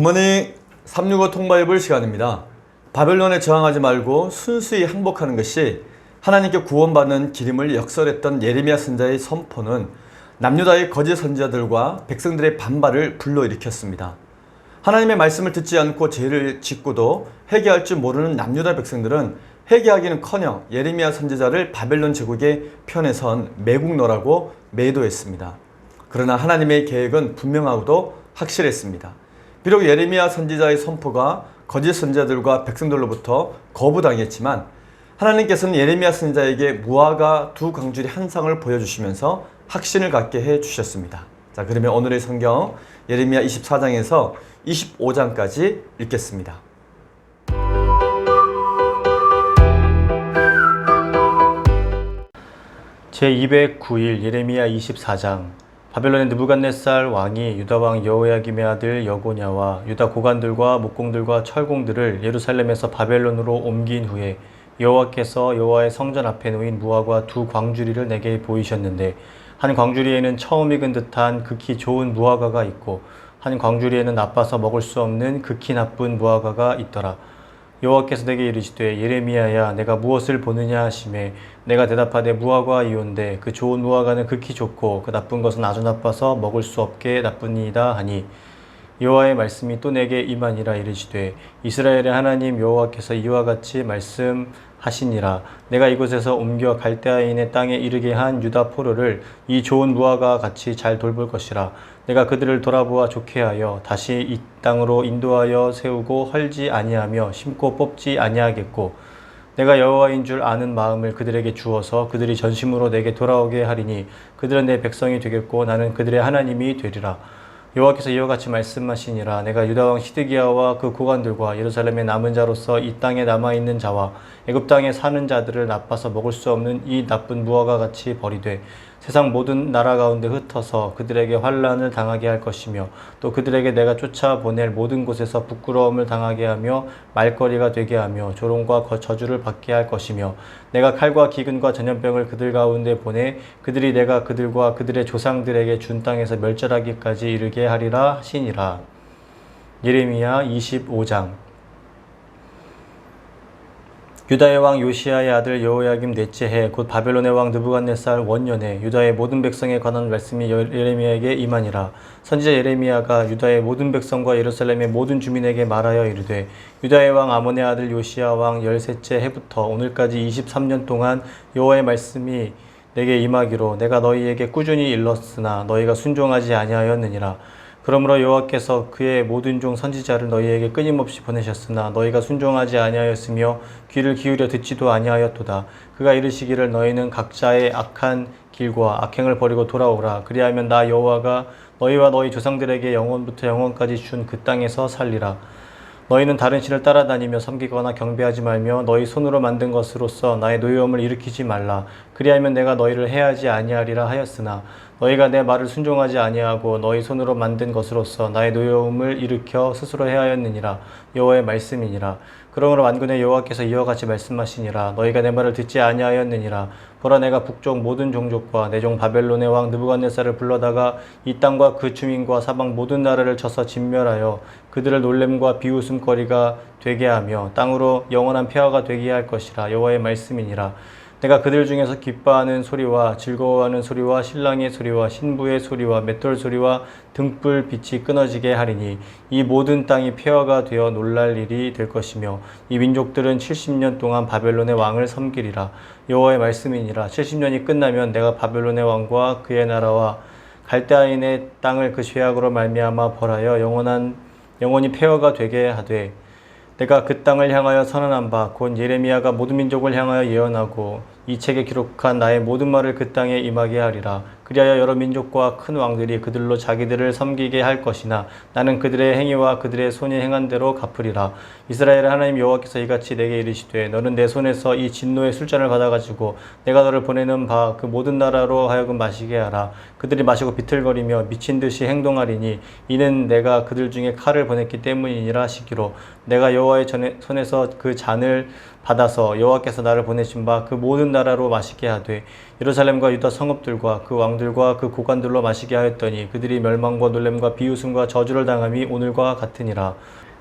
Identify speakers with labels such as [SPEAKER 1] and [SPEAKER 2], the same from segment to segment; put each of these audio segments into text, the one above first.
[SPEAKER 1] 굿모닝 365 통바이블 시간입니다. 바벨론에 저항하지 말고 순수히 항복하는 것이 하나님께 구원받는 기림을 역설했던 예레미야 선자의 선포는 남유다의 거짓 선지자들과 백성들의 반발을 불러일으켰습니다. 하나님의 말씀을 듣지 않고 죄를 짓고도 회개할 줄 모르는 남유다 백성들은 회개하기는커녕 예레미야 선지자를 바벨론 제국의 편에 선 매국노라고 매도했습니다. 그러나 하나님의 계획은 분명하고도 확실했습니다. 비록 예레미야 선지자의 선포가 거짓 선지자들과 백성들로부터 거부당했지만 하나님께서는 예레미야 선지자에게 무화과 두 광줄이 한 상을 보여주시면서 확신을 갖게 해 주셨습니다. 자, 그러면 오늘의 성경 예레미야 24장에서 25장까지 읽겠습니다.
[SPEAKER 2] 제209일 예레미야 24장 바벨론의 느부갓네살 왕이 유다 왕 여호야김의 아들 여고냐와 유다 고관들과 목공들과 철공들을 예루살렘에서 바벨론으로 옮긴 후에 여호와께서 여호와의 성전 앞에 놓인 무화과 두 광주리를 내게 보이셨는데 한 광주리에는 처음 익은 듯한 극히 좋은 무화과가 있고 한 광주리에는 나빠서 먹을 수 없는 극히 나쁜 무화과가 있더라. 여호와께서 내게 이르시되 예레미야야 내가 무엇을 보느냐 하심에 내가 대답하되 무화과 이온데 그 좋은 무화과는 극히 좋고 그 나쁜 것은 아주 나빠서 먹을 수 없게 나쁘니이다 하니 여호와의 말씀이 또 내게 임하니라 이르시되 이스라엘의 하나님 여호와께서 이와 같이 말씀 하시니라. 내가 이곳에서 옮겨 갈대아인의 땅에 이르게 한 유다 포로를 이 좋은 무화과 같이 잘 돌볼 것이라. 내가 그들을 돌아보아 좋게 하여 다시 이 땅으로 인도하여 세우고 헐지 아니하며 심고 뽑지 아니하겠고 내가 여호와인 줄 아는 마음을 그들에게 주어서 그들이 전심으로 내게 돌아오게 하리니 그들은 내 백성이 되겠고 나는 그들의 하나님이 되리라 여호와께서 이와 같이 말씀하시니라. 내가 유다 왕 시드기야와 그 고관들과 예루살렘의 남은 자로서 이 땅에 남아 있는 자와 애굽 땅에 사는 자들을 나빠서 먹을 수 없는 이 나쁜 무화과 같이 버리되 세상 모든 나라 가운데 흩어서 그들에게 환란을 당하게 할 것이며 또 그들에게 내가 쫓아 보낼 모든 곳에서 부끄러움을 당하게 하며 말거리가 되게 하며 조롱과 거- 저주를 받게 할 것이며 내가 칼과 기근과 전염병을 그들 가운데 보내 그들이 내가 그들과 그들의 조상들에게 준 땅에서 멸절하기까지 이르게 하리라 하시니라. 예레미야 25장 유다의 왕 요시아의 아들 여호야김 넷째 해 곧 바벨론의 왕 느부갓네살 원년에 유다의 모든 백성에 관한 말씀이 여- 예레미야에게 임하니라. 선지자 예레미야가 유다의 모든 백성과 예루살렘의 모든 주민에게 말하여 이르되 유다의 왕 아몬의 아들 요시아 왕 열셋째 해부터 오늘까지 23년 동안 여호와의 말씀이 내게 임하기로 내가 너희에게 꾸준히 일렀으나 너희가 순종하지 아니하였느니라 그러므로 여호와께서 그의 모든 종 선지자를 너희에게 끊임없이 보내셨으나 너희가 순종하지 아니하였으며 귀를 기울여 듣지도 아니하였도다. 그가 이르시기를 너희는 각자의 악한 길과 악행을 버리고 돌아오라. 그리하면 나 여호와가 너희와 너희 조상들에게 영원부터 영원까지 준 그 땅에서 살리라. 너희는 다른 신을 따라다니며 섬기거나 경배하지 말며 너희 손으로 만든 것으로서 나의 노여움을 일으키지 말라. 그리하면 내가 너희를 해하지 아니하리라 하였으나 너희가 내 말을 순종하지 아니하고 너희 손으로 만든 것으로서 나의 노여움을 일으켜 스스로 해하였느니라. 여호와의 말씀이니라. 그러므로 만군의 여호와께서 이와 같이 말씀하시니라. 너희가 내 말을 듣지 아니하였느니라. 보라 내가 북쪽 모든 종족과 내 종 바벨론의 왕 느부갓네살을 불러다가 이 땅과 그 주민과 사방 모든 나라를 쳐서 진멸하여 그들을 놀램과 비웃음거리가 되게 하며 땅으로 영원한 폐허가 되게 할 것이라 여호와의 말씀이니라. 내가 그들 중에서 기뻐하는 소리와 즐거워하는 소리와 신랑의 소리와 신부의 소리와 맷돌 소리와 등불 빛이 끊어지게 하리니 이 모든 땅이 폐허가 되어 놀랄 일이 될 것이며 이 민족들은 70년 동안 바벨론의 왕을 섬기리라. 여호와의 말씀이니라. 70년이 끝나면 내가 바벨론의 왕과 그의 나라와 갈대아인의 땅을 그 죄악으로 말미암아 벌하여 영원한 영원히 폐허가 되게 하되 내가 그 땅을 향하여 선언한 바 곧 예레미야가 모든 민족을 향하여 예언하고 이 책에 기록한 나의 모든 말을 그 땅에 임하게 하리라. 그리하여 여러 민족과 큰 왕들이 그들로 자기들을 섬기게 할 것이나 나는 그들의 행위와 그들의 손이 행한 대로 갚으리라. 이스라엘의 하나님 여호와께서 이같이 내게 이르시되 너는 내 손에서 이 진노의 술잔을 받아가지고 내가 너를 보내는 바 그 모든 나라로 하여금 마시게 하라. 그들이 마시고 비틀거리며 미친 듯이 행동하리니 이는 내가 그들 중에 칼을 보냈기 때문이니라 하시기로 내가 여호와의 손에서 그 잔을 받아서 여호와께서 나를 보내신 바 그 모든 나라로 마시게 하되 예루살렘과 유다 성읍들과 그 왕들과 그 고관들로 마시게 하였더니 그들이 멸망과 놀램과 비웃음과 저주를 당함이 오늘과 같으니라.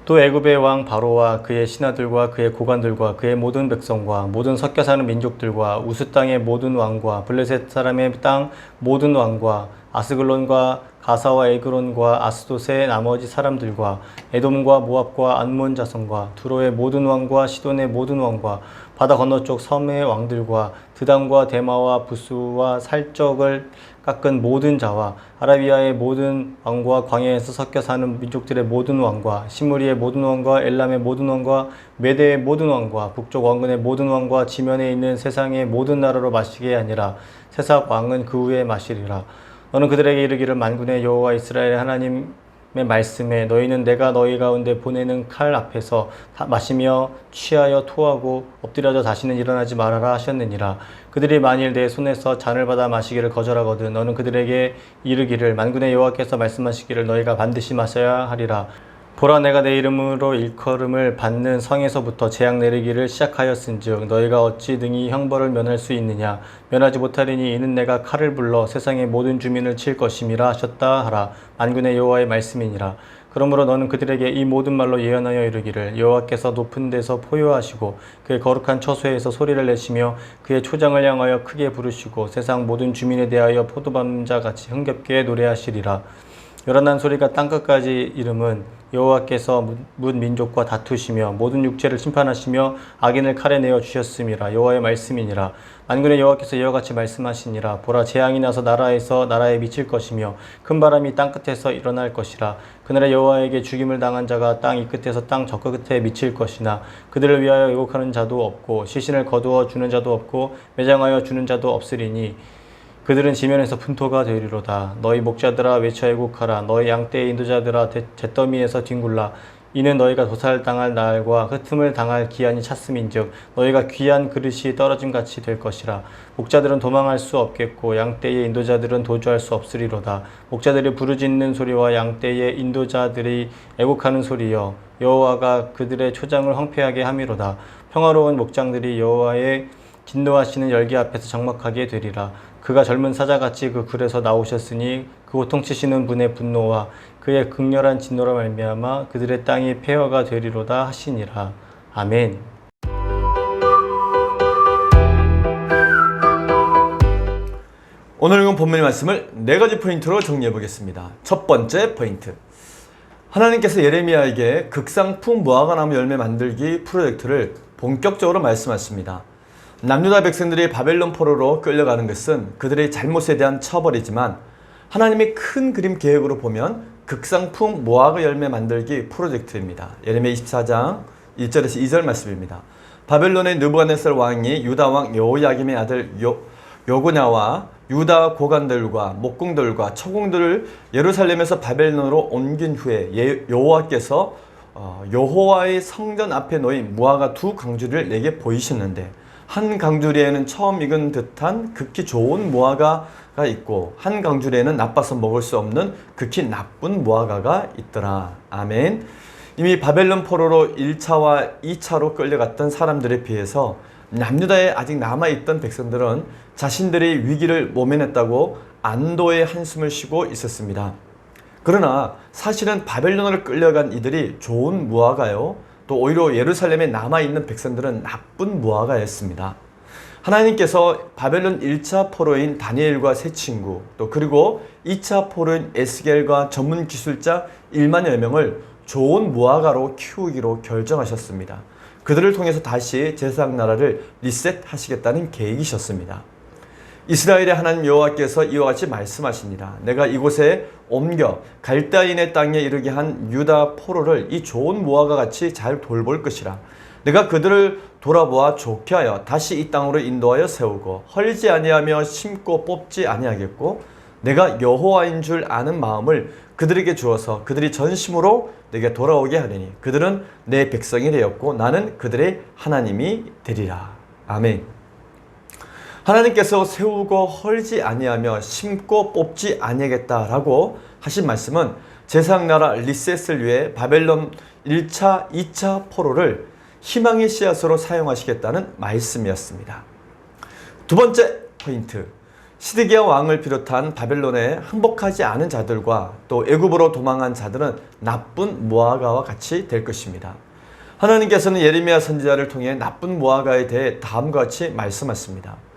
[SPEAKER 2] 또 애굽의 왕 바로와 그의 신하들과 그의 고관들과 그의 모든 백성과 모든 섞여 사는 민족들과 우스 땅의 모든 왕과 블레셋 사람의 땅 모든 왕과 아스글론과 가사와 에그론과 아스돗의 나머지 사람들과 에돔과 모압과 안몬 자손과 두로의 모든 왕과 시돈의 모든 왕과 바다 건너쪽 섬의 왕들과 드단과 데마와 부수와 살적을 깎은 모든 자와 아라비아의 모든 왕과 광야에서 섞여 사는 민족들의 모든 왕과 시무리의 모든 왕과 엘람의 모든 왕과 메대의 모든 왕과 북쪽 왕근의 모든 왕과 지면에 있는 세상의 모든 나라로 마시게 아니라. 세상 왕은 그 후에 마시리라 너는 그들에게 이르기를 만군의 여호와 이스라엘 하나님의 말씀에 너희는 내가 너희 가운데 보내는 칼 앞에서 다 마시며 취하여 토하고 엎드려져 다시는 일어나지 말아라 하셨느니라. 그들이 만일 내 손에서 잔을 받아 마시기를 거절하거든 너는 그들에게 이르기를 만군의 여호와께서 말씀하시기를 너희가 반드시 마셔야 하리라 보라 내가 내 이름으로 일컬음을 받는 성에서부터 재앙 내리기를 시작하였은즉 너희가 어찌 능히 형벌을 면할 수 있느냐? 면하지 못하리니 이는 내가 칼을 불러 세상의 모든 주민을 칠 것임이라 하셨다 하라. 만군의 여호와의 말씀이니라. 그러므로 너는 그들에게 이 모든 말로 예언하여 이르기를 여호와께서 높은 데서 포효하시고 그의 거룩한 처소에서 소리를 내시며 그의 초장을 향하여 크게 부르시고 세상 모든 주민에 대하여 포도밤자 같이 흥겹게 노래하시리라 요란한 소리가 땅끝까지 이름은 여호와께서 문- 문 민족과 다투시며 모든 육체를 심판하시며 악인을 칼에 내어 주셨음이라 여호와의 말씀이니라. 만군의 여호와께서 이와 같이 말씀하시니라. 보라 재앙이 나서 나라에서 나라에 미칠 것이며 큰 바람이 땅 끝에서 일어날 것이라. 그날에 여호와에게 죽임을 당한 자가 땅 이 끝에서 땅 저 끝에 미칠 것이나 그들을 위하여 왜곡하는 자도 없고 시신을 거두어 주는 자도 없고 매장하여 주는 자도 없으리니 그들은 지면에서 분토가 되리로다. 너희 목자들아 외쳐 애국하라. 너희 양떼의 인도자들아 대- 잿더미에서 뒹굴라. 이는 너희가 도살당할 날과 흩음을 당할 기한이 찼음인즉 너희가 귀한 그릇이 떨어짐 같이 될 것이라. 목자들은 도망할 수 없겠고 양떼의 인도자들은 도주할 수 없으리로다. 목자들이 부르짖는 소리와 양떼의 인도자들이 애국하는 소리여 여호와가 그들의 초장을 황폐하게 함이로다. 평화로운 목장들이 여호와의 진노하시는 열기 앞에서 장막하게 되리라. 그가 젊은 사자같이 그 굴에서 나오셨으니 그 고통치시는 분의 분노와 그의 극렬한 진노로 말미암아 그들의 땅이 폐허가 되리로다 하시니라. 아멘.
[SPEAKER 1] 오늘 읽은 본문의 말씀을 네 가지 포인트로 정리해 보겠습니다. 첫 번째 포인트. 하나님께서 예레미야에게 극상품 무화과나무 열매 만들기 프로젝트를 본격적으로 말씀하십니다. 남유다 백성들이 바벨론 포로로 끌려가는 것은 그들의 잘못에 대한 처벌이지만 하나님의 큰 그림 계획으로 보면 극상품 무화과 열매 만들기 프로젝트입니다. 예레미야 24장 1절에서 2절 말씀입니다. 바벨론의 느부갓네살 왕이 유다 왕 여호야김의 아들 요, 요고냐와 유다 고관들과 목궁들과 처궁들을 예루살렘에서 바벨론으로 옮긴 후에 예- 여호와께서 어, 여호와의 성전 앞에 놓인 무화과 두 강주리를 내게 보이셨는데 한 강주리에는 처음 익은 듯한 극히 좋은 무화과가 있고 한 강주리에는 나빠서 먹을 수 없는 극히 나쁜 무화과가 있더라. 아멘. 이미 바벨론 포로로 1차와 2차로 끌려갔던 사람들에 비해서 남유다에 아직 남아있던 백성들은 자신들의 위기를 모면했다고 안도의 한숨을 쉬고 있었습니다. 그러나 사실은 바벨론으로 끌려간 이들이 좋은 무화과요. 또 오히려 예루살렘에 남아있는 백성들은 나쁜 무화과였습니다. 하나님께서 바벨론 1차 포로인 다니엘과 세 친구, 또 그리고 2차 포로인 에스겔과 전문 기술자 1만여 명을 좋은 무화과로 키우기로 결정하셨습니다. 그들을 통해서 다시 제사장 나라를 리셋하시겠다는 계획이셨습니다. 이스라엘의 하나님 여호와께서 이와 같이 말씀하십니다. 내가 이곳에 옮겨 갈대인의 땅에 이르게 한 유다 포로를 이 좋은 무화과 같이 잘 돌볼 것이라. 내가 그들을 돌아보아 좋게 하여 다시 이 땅으로 인도하여 세우고 헐지 아니하며 심고 뽑지 아니하겠고 내가 여호와인 줄 아는 마음을 그들에게 주어서 그들이 전심으로 내게 돌아오게 하리니 그들은 내 백성이 되었고 나는 그들의 하나님이 되리라. 아멘. 하나님께서 세우고 헐지 아니하며 심고 뽑지 아니하겠다라고 하신 말씀은 제사장 나라 리셋을 위해 바벨론 1차, 2차 포로를 희망의 씨앗으로 사용하시겠다는 말씀이었습니다. 두 번째 포인트. 시드기야 왕을 비롯한 바벨론에 항복하지 않은 자들과 또 애굽으로 도망한 자들은 나쁜 무화과와 같이 될 것입니다. 하나님께서는 예레미야 선지자를 통해 나쁜 무화과에 대해 다음과 같이 말씀하십니다.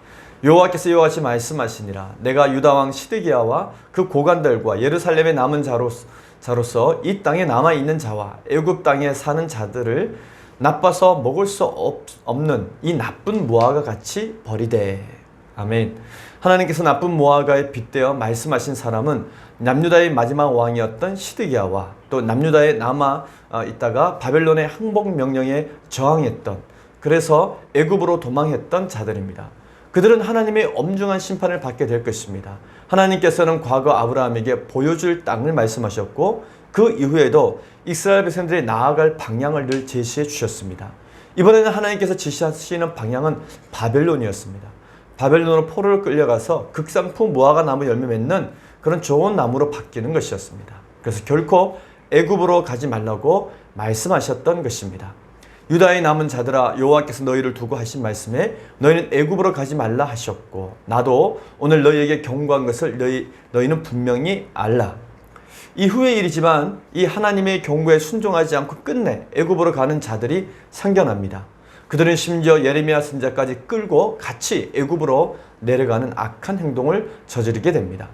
[SPEAKER 1] 여호와께서 이와 같이 말씀하시니라 내가 유다 왕 시드기야와 그 고관들과 예루살렘에 남은 자로서, 자로서 이 땅에 남아 있는 자와 애굽 땅에 사는 자들을 나빠서 먹을 수 없, 없는 이 나쁜 무화과 같이 버리되 아멘. 하나님께서 나쁜 모아가에 빗대어 말씀하신 사람은 남유다의 마지막 왕이었던 시드기야와 또 남유다에 남아 어, 있다가 바벨론의 항복 명령에 저항했던 그래서 애굽으로 도망했던 자들입니다. 그들은 하나님의 엄중한 심판을 받게 될 것입니다. 하나님께서는 과거 아브라함에게 보여줄 땅을 말씀하셨고 그 이후에도 이스라엘 백성들이 나아갈 방향을 늘 제시해 주셨습니다. 이번에는 하나님께서 지시하시는 방향은 바벨론이었습니다. 바벨론으로 포로를 끌려가서 극상품 무화과 나무 열매 맺는 그런 좋은 나무로 바뀌는 것이었습니다. 그래서 결코 애굽으로 가지 말라고 말씀하셨던 것입니다. 유다의 남은 자들아 여호와께서 너희를 두고 하신 말씀에 너희는 애굽으로 가지 말라 하셨고 나도 오늘 너희에게 경고한 것을 너희 너희는 분명히 알라. 이후의 일이지만 이 하나님의 경고에 순종하지 않고 끝내 애굽으로 가는 자들이 상견합니다. 그들은 심지어 예레미야 선자까지 끌고 같이 애굽으로 내려가는 악한 행동을 저지르게 됩니다.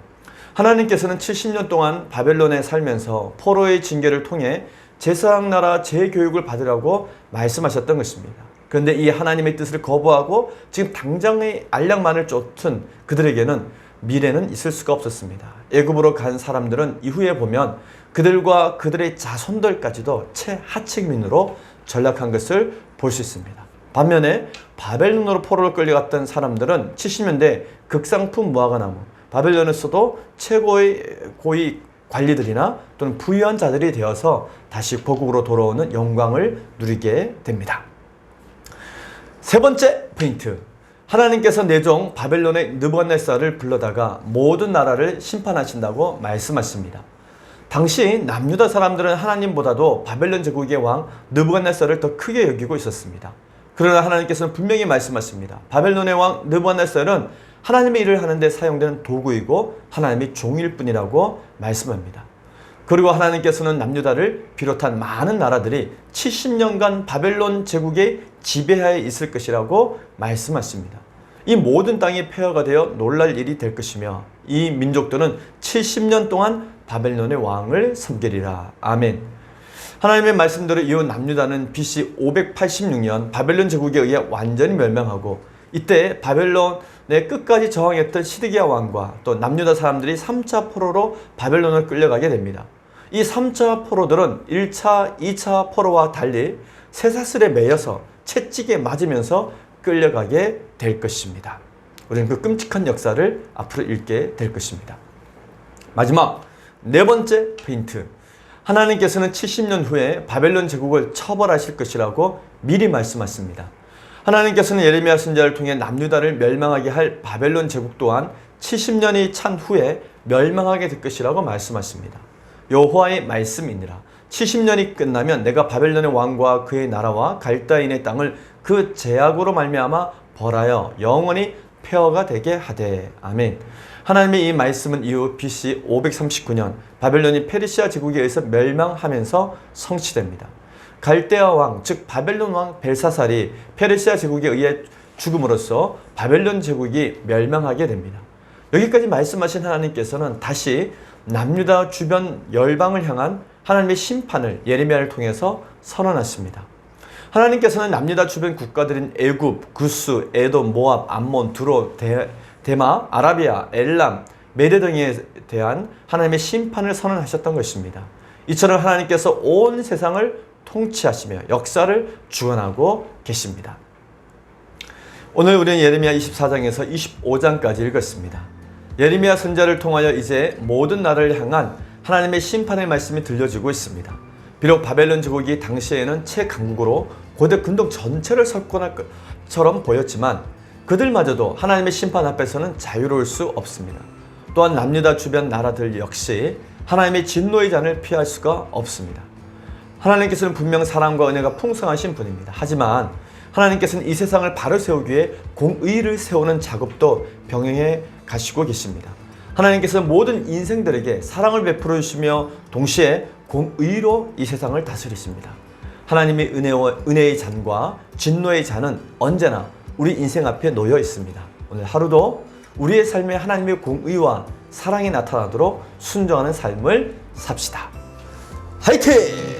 [SPEAKER 1] 하나님께서는 70년 동안 바벨론에 살면서 포로의 징계를 통해 제사장 나라 재교육을 받으라고 말씀하셨던 것입니다. 그런데 이 하나님의 뜻을 거부하고 지금 당장의 알량만을 쫓은 그들에게는 미래는 있을 수가 없었습니다. 애굽으로 간 사람들은 이후에 보면 그들과 그들의 자손들까지도 최하층민으로 전락한 것을 볼 수 있습니다. 반면에 바벨론으로 포로를 끌려갔던 사람들은 70년대 극상품 무화과나무, 바벨론에서도 최고의 고위 관리들이나 또는 부유한 자들이 되어서 다시 고국으로 돌아오는 영광을 누리게 됩니다. 세 번째 포인트. 하나님께서 내종 바벨론의 느부갓네살을 불러다가 모든 나라를 심판하신다고 말씀하십니다. 당시 남유다 사람들은 하나님보다도 바벨론 제국의 왕 느부갓네살을 더 크게 여기고 있었습니다. 그러나 하나님께서는 분명히 말씀하십니다. 바벨론의 왕 느부갓네살은 하나님의 일을 하는데 사용되는 도구이고 하나님의 종일 뿐이라고 말씀합니다. 그리고 하나님께서는 남유다를 비롯한 많은 나라들이 70년간 바벨론 제국의 지배하에 있을 것이라고 말씀하십니다. 이 모든 땅이 폐허가 되어 놀랄 일이 될 것이며 이 민족들은 70년 동안 바벨론의 왕을 섬기리라. 아멘. 하나님의 말씀대로 이후 남유다는 BC 586년 바벨론 제국에 의해 완전히 멸망하고 이때 바벨론 의 끝까지 저항했던 시드기야 왕과 또 남유다 사람들이 3차 포로로 바벨론을 끌려가게 됩니다. 이 3차 포로들은 1차, 2차 포로와 달리 쇠사슬에 매여서 채찍에 맞으면서 끌려가게 될 것입니다. 우리는 그 끔찍한 역사를 앞으로 읽게 될 것입니다. 마지막 네 번째 포인트. 하나님께서는 70년 후에 바벨론 제국을 처벌하실 것이라고 미리 말씀하십니다. 하나님께서는 예레미야 선지자를 통해 남유다를 멸망하게 할 바벨론 제국 또한 70년이 찬 후에 멸망하게 될 것이라고 말씀하십니다. 여호와의 말씀이니라. 70년이 끝나면 내가 바벨론의 왕과 그의 나라와 갈다인의 땅을 그 제약으로 말미암아 벌하여 영원히 폐허가 되게 하되 아멘. 하나님의 이 말씀은 이후 BC 539년 바벨론이 페르시아 제국에 의해서 멸망하면서 성취됩니다. 갈대아 왕, 즉 바벨론 왕 벨사살이 페르시아 제국에 의해 죽음으로써 바벨론 제국이 멸망하게 됩니다. 여기까지 말씀하신 하나님께서는 다시 남유다 주변 열방을 향한 하나님의 심판을 예레미야를 통해서 선언하십니다. 하나님께서는 남유다 주변 국가들인 애굽, 구스, 에돔, 모압, 암몬, 두로, 데, 데마, 아라비아, 엘람, 메대 등에 대한 하나님의 심판을 선언하셨던 것입니다. 이처럼 하나님께서 온 세상을 통치하시며 역사를 주관하고 계십니다. 오늘 우리는 예레미야 24장에서 25장까지 읽었습니다. 예레미야 선자를 통하여 이제 모든 나라를 향한 하나님의 심판의 말씀이 들려지고 있습니다. 비록 바벨론 제국이 당시에는 최강국으로 고대 근동 전체를 석권할 것처럼 보였지만 그들마저도 하나님의 심판 앞에서는 자유로울 수 없습니다. 또한 남유다 주변 나라들 역시 하나님의 진노의 잔을 피할 수가 없습니다. 하나님께서는 분명 사랑과 은혜가 풍성하신 분입니다. 하지만 하나님께서는 이 세상을 바로 세우기 위해 공의를 세우는 작업도 병행해 가시고 계십니다. 하나님께서 모든 인생들에게 사랑을 베풀어 주시며 동시에 공의로 이 세상을 다스리십니다. 하나님의 은혜의 잔과 진노의 잔은 언제나 우리 인생 앞에 놓여 있습니다. 오늘 하루도 우리의 삶에 하나님의 공의와 사랑이 나타나도록 순종하는 삶을 삽시다. 화이팅!